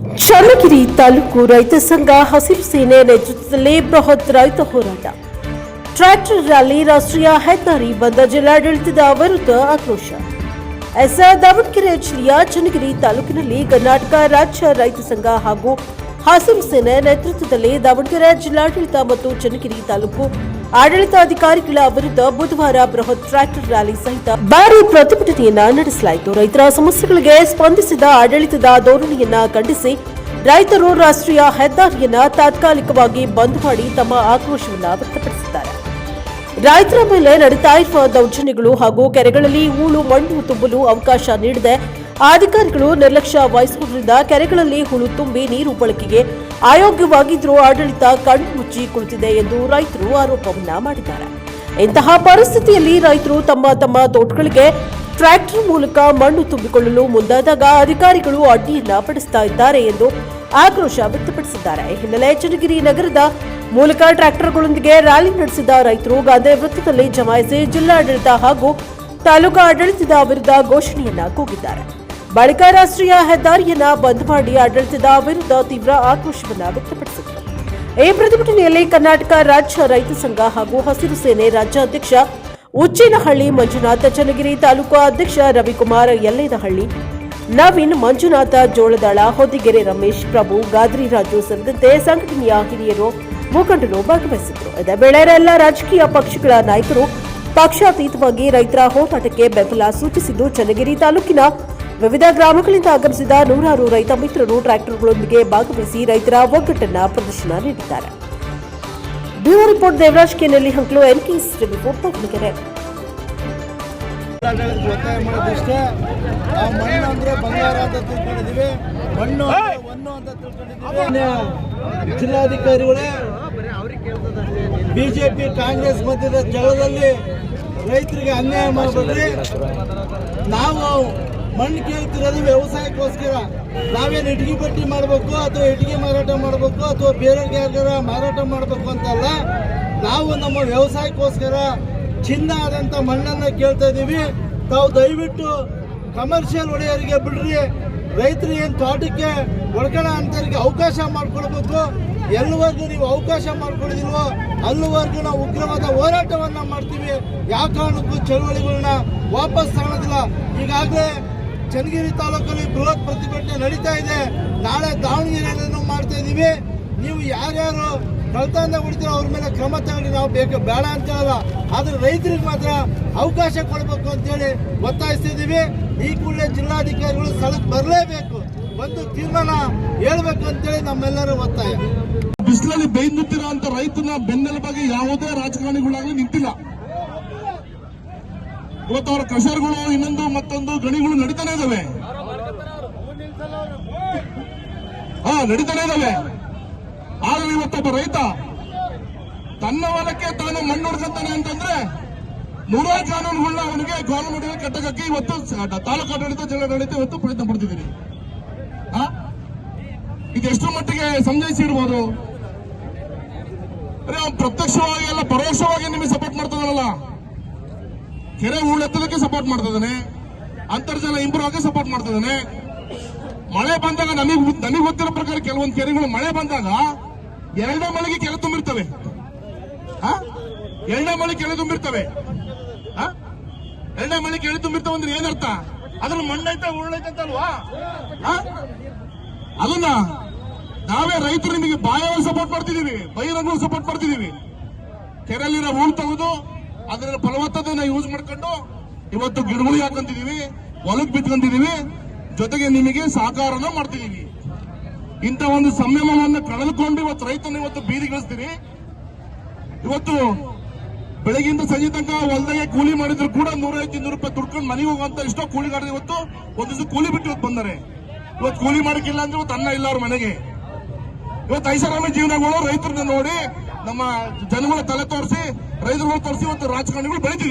ಚನ್ನಗಿರಿ ತಾಲೂಕು ರೈತ ಸಂಘ ಹಸಿರು ಸೇನೆ ನೇತೃತ್ವದಲ್ಲಿ ಬೃಹತ್ ರೈತ ಹೋರಾಟ. ಟ್ರ್ಯಾಕ್ಟರ್ ರ್ಯಾಲಿ ರಾಷ್ಟ್ರೀಯ ಹೆದ್ದಾರಿ ಬಂದ ಜಿಲ್ಲಾಡಳಿತದ ವಿರುದ್ಧ ಆಕ್ರೋಶ. ಎಸ್ ದಾವಣಗೆರೆ ಜಿಲ್ಲೆಯ ಚನ್ನಗಿರಿ ತಾಲೂಕಿನಲ್ಲಿ ಕರ್ನಾಟಕ ರಾಜ್ಯ ರೈತ ಸಂಘ ಹಾಗೂ ಹಸಿರು ಸೇನೆ ನೇತೃತ್ವದಲ್ಲಿ ದಾವಣಗೆರೆ ಜಿಲ್ಲಾಡಳಿತ ಮತ್ತು ಚನ್ನಗಿರಿ ತಾಲೂಕು ಆಡಳಿತಾಧಿಕಾರಿಗಳ ವಿರುದ್ಧ ಬುಧವಾರ ಬೃಹತ್ ಟ್ರ್ಯಾಕ್ಟರ್ ರ್ಯಾಲಿ ಸಹಿತ ಭಾರಿ ಪ್ರತಿಭಟನೆಯನ್ನ ನಡೆಸಲಾಯಿತು. ರೈತರ ಸಮಸ್ಯೆಗಳಿಗೆ ಸ್ಪಂದಿಸಿದ ಆಡಳಿತದ ಧೋರಣೆಯನ್ನ ಖಂಡಿಸಿ ರೈತರು ರಾಷ್ಟ್ರೀಯ ಹೆದ್ದಾರಿಯನ್ನ ತಾತ್ಕಾಲಿಕವಾಗಿ ಬಂದ್ ಮಾಡಿ ತಮ್ಮ ಆಕ್ರೋಶವನ್ನ ವ್ಯಕ್ತಪಡಿಸಿದ್ದಾರೆ. ರೈತರ ಮೇಲೆ ನಡೀತಾ ಇರುವ ದೌರ್ಜನ್ಯಗಳು ಹಾಗೂ ಕೆರೆಗಳಲ್ಲಿ ಹೂಳು, ಮಣ್ಣು, ತುಂಬಲು ಅವಕಾಶ ನೀಡದೆ ಅಧಿಕಾರಿಗಳು ನಿರ್ಲಕ್ಷ್ಯ ವಹಿಸುವುದರಿಂದ ಕೆರೆಗಳಲ್ಲಿ ಹುಳು ತುಂಬಿ ನೀರು ಬಳಕೆಗೆ ಅಯೋಗ್ಯವಾಗಿದ್ದರೂ ಆಡಳಿತ ಕಣ್ಣು ಮುಚ್ಚಿ ಕುಳಿತಿದೆ ಎಂದು ರೈತರು ಆರೋಪವನ್ನ ಮಾಡಿದ್ದಾರೆ. ಇಂತಹ ಪರಿಸ್ಥಿತಿಯಲ್ಲಿ ರೈತರು ತಮ್ಮ ತಮ್ಮ ತೋಟಗಳಿಗೆ ಟ್ರ್ಯಾಕ್ಟರ್ ಮೂಲಕ ಮಣ್ಣು ತುಂಬಿಕೊಳ್ಳಲು ಮುಂದಾದಾಗ ಅಧಿಕಾರಿಗಳು ಅಡ್ಡಿಯನ್ನ ಪಡಿಸ್ತಾ ಇದ್ದಾರೆ ಎಂದು ಆಕ್ರೋಶ ವ್ಯಕ್ತಪಡಿಸಿದ್ದಾರೆ. ಹಿನ್ನೆಲೆ ಚನ್ನಗಿರಿ ನಗರದ ಮೂಲಕ ಟ್ರ್ಯಾಕ್ಟರ್ಗಳೊಂದಿಗೆ ರ್ಯಾಲಿ ನಡೆಸಿದ ರೈತರು ಗಾಂಧಿ ವೃತ್ತದಲ್ಲಿ ಜಮಾಯಿಸಿ ಜಿಲ್ಲಾಡಳಿತ ಹಾಗೂ ತಾಲೂಕಾ ಆಡಳಿತದ ವಿರುದ್ಧ ಘೋಷಣೆಯನ್ನ ಕೂಗಿದ್ದಾರೆ. ಬಳಿಕ ರಾಷ್ಟ್ರೀಯ ಹೆದ್ದಾರಿಯನ್ನ ಬಂದ್ ಮಾಡಿ ಆಡಳಿತದ ವಿರುದ್ಧ ತೀವ್ರ ಆಕ್ರೋಶವನ್ನ ವ್ಯಕ್ತಪಡಿಸಿದರು. ಈ ಪ್ರತಿಭಟನೆಯಲ್ಲಿ ಕರ್ನಾಟಕ ರಾಜ್ಯ ರೈತ ಸಂಘ ಹಾಗೂ ಹಸಿರು ಸೇನೆ ರಾಜ್ಯಾಧ್ಯಕ್ಷ ಉಚ್ಚಿನಹಳ್ಳಿ ಮಂಜುನಾಥ ಚನ್ನಗಿರಿ ತಾಲೂಕು ಅಧ್ಯಕ್ಷ ರವಿಕುಮಾರ್ ಯಲ್ಲೇನಹಳ್ಳಿ, ನವೀನ್ ಮಂಜುನಾಥ ಜೋಳದಾಳ, ಹೊದಿಗೆರೆ ರಮೇಶ್ ಪ್ರಭು, ಗಾದ್ರಿ ರಾಜು ಸೇರಿದಂತೆ ಸಂಘಟನೆಯ ಹಿರಿಯರು ಮುಖಂಡರು ಭಾಗವಹಿಸಿದ್ರು ಇದೇ ವೇಳೆ ಎಲ್ಲ ರಾಜಕೀಯ ಪಕ್ಷಗಳ ನಾಯಕರು ಪಕ್ಷಾತೀತವಾಗಿ ರೈತರ ಹೋರಾಟಕ್ಕೆ ಬೆಂಬಲ ಸೂಚಿಸಿದ್ದು ಚನ್ನಗಿರಿ ತಾಲೂಕಿನ ವಿವಿಧ ಗ್ರಾಮಗಳಿಂದ ಆಗಮಿಸಿದ ನೂರಾರು ರೈತ ಮಿತ್ರರು ಟ್ರ್ಯಾಕ್ಟರ್ಗಳೊಂದಿಗೆ ಭಾಗವಹಿಸಿ ರೈತರ ಒಗ್ಗಟ್ಟನ್ನ ಪ್ರದರ್ಶನ ನೀಡಿದ್ದಾರೆ. ಬ್ಯೂರೋ ರಿಪೋರ್ಟ್ ದೇವರಾಜ್ ಕೆನಲ್ಲಿ ಹಂಕ್ಲು ಎನ್ಕೆಎಸ್ ರಿಪೋರ್ಟ್ ದಾವಣಗೆರೆ. ಒತ್ತಾಯ ಮಾಡೋದಿಷ್ಟೇ ಆ ಮಣ್ಣು ಅಂದ್ರೆ ಬಂಗಾರ ಅಂತ ತಿಳ್ಕೊಂಡಿದೀವಿ ಮಣ್ಣು ಅಂತ ತಿಳ್ಕೊಂಡಿದೀವಿ ಜಿಲ್ಲಾಧಿಕಾರಿಗಳೇ ಬಿಜೆಪಿ ಕಾಂಗ್ರೆಸ್ ಮಧ್ಯದ ಜಗಳದಲ್ಲಿ ರೈತರಿಗೆ ಅನ್ಯಾಯ ಮಾಡಬೇಡ್ರಿ. ನಾವು ಮಣ್ಣು ಕೇಳ್ತಿರೋದು ವ್ಯವಸಾಯಕ್ಕೋಸ್ಕರ. ನಾವೇನು ಇಟ್ಗಿ ಪಟ್ಟಿ ಮಾಡಬೇಕು ಅಥವಾ ಇಟ್ಗಿ ಮಾರಾಟ ಮಾಡಬೇಕು ಅಥವಾ ಬೇರೆಯವ್ರಿಗೆ ಯಾರಿಗಾರ ಮಾರಾಟ ಮಾಡಬೇಕು ಅಂತಲ್ಲ, ನಾವು ನಮ್ಮ ವ್ಯವಸಾಯಕ್ಕೋಸ್ಕರ ಚಿನ್ನ ಆದಂಥ ಮಣ್ಣನ್ನು ಕೇಳ್ತಾ ಇದ್ದೀವಿ ತಾವು ದಯವಿಟ್ಟು ಕಮರ್ಷಿಯಲ್ ಒಡೆಯರಿಗೆ ಬಿಡ್ರಿ. ರೈತರು ಏನು ತೋಟಕ್ಕೆ ಒಡ್ಕಣ ಅಂತವ್ರಿಗೆ ಅವಕಾಶ ಮಾಡಿಕೊಡ್ಬೇಕು ಎಲ್ಲವರೆಗೂ ನೀವು ಅವಕಾಶ ಮಾಡ್ಕೊಡಿದಿಲ್ವೋ ಅಲ್ಲಿವರೆಗೂ ನಾವು ಉಗ್ರವಾದ ಹೋರಾಟವನ್ನು ಮಾಡ್ತೀವಿ. ಯಾವ ಕಾರಣಕ್ಕೂ ಚಳುವಳಿಗಳನ್ನ ವಾಪಸ್ ತಗೊಳ್ಳೋದಿಲ್ಲ ಈಗಾಗಲೇ ಚನ್ನಗಿರಿ ತಾಲೂಕಲ್ಲಿ ಬೃಹತ್ ಪ್ರತಿಭಟನೆ ನಡೀತಾ ಇದೆ. ನಾಳೆ ದಾವಣಗೆರೆಯನ್ನು ಮಾಡ್ತಾ ಇದ್ದೀವಿ ನೀವು ಯಾರ್ಯಾರು ಕಳ್ತನ ಕೊಡ್ತೀರೋ ಅವ್ರ ಮೇಲೆ ಕ್ರಮ ತಗೊಂಡು ನಾವು ಬೇಕು, ಬೇಡ ಅಂತ ಹೇಳಲ್ಲ. ಆದ್ರೆ ರೈತರಿಗೆ ಮಾತ್ರ ಅವಕಾಶ ಕೊಡಬೇಕು ಅಂತೇಳಿ ಒತ್ತಾಯಿಸ್ತಿದ್ದೀವಿ ಈ ಕೂಡಲೇ ಜಿಲ್ಲಾಧಿಕಾರಿಗಳು ಸ್ಥಳಕ್ಕೆ ಬರಲೇಬೇಕು. ಒಂದು ತೀರ್ಮಾನ ಹೇಳ್ಬೇಕು ಅಂತೇಳಿ ನಮ್ಮೆಲ್ಲರೂ ಒತ್ತಾಯ. ಬಿಸಿಲಲ್ಲಿ ಬೇಯ್ದುತ್ತಿರೋ ಅಂತ ರೈತನ ಬೆನ್ನೆಲುಬಾಗಿ ಯಾವುದೇ ರಾಜಕಾರಣಿಗಳಾಗಲಿ ನಿಂತಿಲ್ಲ. ಇವತ್ತು ಅವರ ಇನ್ನೊಂದು ಮತ್ತೊಂದು ಗಣಿಗಳು ನಡೀತಾನೆ ಇದಾವೆ. ಹಾ, ನಡೀತಾನೆ ಇದಾವೆ. ಆದ್ರೆ ಇವತ್ತೊಬ್ಬ ರೈತ ತನ್ನ ಹೊಲಕ್ಕೆ ತಾನು ಮಣ್ಣು ಹೊಡ್ಕೊತಾನೆ ಅಂತಂದ್ರೆ ನೂರಾರು ಕಾನೂನುಗಳನ್ನ ಅವನಿಗೆ ಗೌರ್ಮೆಂಟ್ಗೆ ಕಟ್ಟಕಕ್ಕೆ ಇವತ್ತು ತಾಲೂಕು ಆಡಳಿತ ಜಿಲ್ಲಾಡಳಿತ ಇವತ್ತು ಪ್ರಯತ್ನ ಪಡ್ತಿದ್ದೀನಿ? ಇದೆಷ್ಟು ಮಟ್ಟಿಗೆ ಅವ್ನು ಪ್ರತ್ಯಕ್ಷವಾಗಿ ಅಲ್ಲ, ಪರೋಕ್ಷವಾಗಿ ನಿಮಗೆ ಸಪೋರ್ಟ್ ಮಾಡ್ತದಲ್ಲ ಕೆರೆ ಹೂಳೆತ್ತದಕ್ಕೆ ಸಪೋರ್ಟ್ ಮಾಡ್ತಿದ್ದಾನೆ ಅಂತರ್ಜಲ ಇಂಪ್ರೂವ್ ಆಗಕ್ಕೆ ಸಪೋರ್ಟ್ ಮಾಡ್ತಿದ್ದಾನೆ ಮಳೆ ಬಂದಾಗ ನನಗೆ ನನಗೆ ಗೊತ್ತಿರೋ ಪ್ರಕಾರ ಕೆಲವೊಂದು ಕೆರೆಗಳು ಮಳೆ ಬಂದಾಗ ಎರಡನೇ ಮಳೆಗೆ ಕೆರೆ ತುಂಬಿರ್ತವೆ? ಎರಡನೇ ಮಳೆ ಕೆರೆ ತುಂಬಿರ್ತವೆ? ಎರಡನೇ ಮಳೆ ಕೆರೆ ತುಂಬಿರ್ತವೆ ಅಂದ್ರೆ ಏನರ್ಥ? ಅದ್ರ ಮಣ್ಣೈತೆ, ಉರುಳೈತೆ ಅಂತಲ್ವಾ? ಅದನ್ನ ನಾವೇ ರೈತರು ನಿಮಗೆ ಬಾಯವಾಗಿ ಸಪೋರ್ಟ್ ಮಾಡ್ತಿದೀವಿ ಬಹಿರಂಗ ಸಪೋರ್ಟ್ ಮಾಡ್ತಿದೀವಿ ಕೆರೆಯಲ್ಲಿರೋ ಹೂಳು ತೆಗೆದು ಅದರ ಫಲವತ್ತತೆನ ಯೂಸ್ ಮಾಡ್ಕೊಂಡು ಇವತ್ತು ಗಿಡಗಳು ಹಾಕೊಂತಿದೀವಿ ಹೊಲಕ್ ಬಿತ್ಕೊಂತಿದೀವಿ ಜೊತೆಗೆ ನಿಮಗೆ ಸಹಕಾರನ ಮಾಡ್ತಿದೀವಿ ಇಂಥ ಒಂದು ಸಂಯಮವನ್ನ ಕಳೆದುಕೊಂಡು ಇವತ್ತು ರೈತನ ಇವತ್ತು ಬೀದಿಗಿಳಿಸ್ತೀರಿ ಇವತ್ತು ಬೆಳಗಿಂದ ಸಂಜೆ ತನಕ ಹೊಲದಾಗೆ ಕೂಲಿ ಮಾಡಿದ್ರು ಕೂಡ ನೂರೈವತ್ತು ಇನ್ನೂರು ರೂಪಾಯಿ ದುಡ್ಕೊಂಡು ಮನೆಗೆ ಹೋಗುವಂತ ಎಷ್ಟೋ ಕೂಲಿಗಾರರು ಇವತ್ತು ಒಂದು ದಿವಸ ಕೂಲಿ ಬಿಟ್ಟು ಇವತ್ತು ಬಂದರೆ. ಇವತ್ತು ಕೂಲಿ ಮಾಡಕ್ಕಿಲ್ಲ ಅಂದ್ರೆ ಇವತ್ತು ಅನ್ನ ಇಲ್ಲ ಅವ್ರ ಮನೆಗೆ. ಇವತ್ತು ಐಷಾರಾಮಿ ಜೀವನಗಳು ರೈತರನ್ನ ನೋಡಿ ನಮ್ಮ ಜನಗಳ ತಲೆ ತೋರಿಸಿ ರೈತರುಗಳು ತೋರಿಸಿ ಇವತ್ತು ರಾಜಕಾರಣಿಗಳು ಬೆಳಿತಿದೆ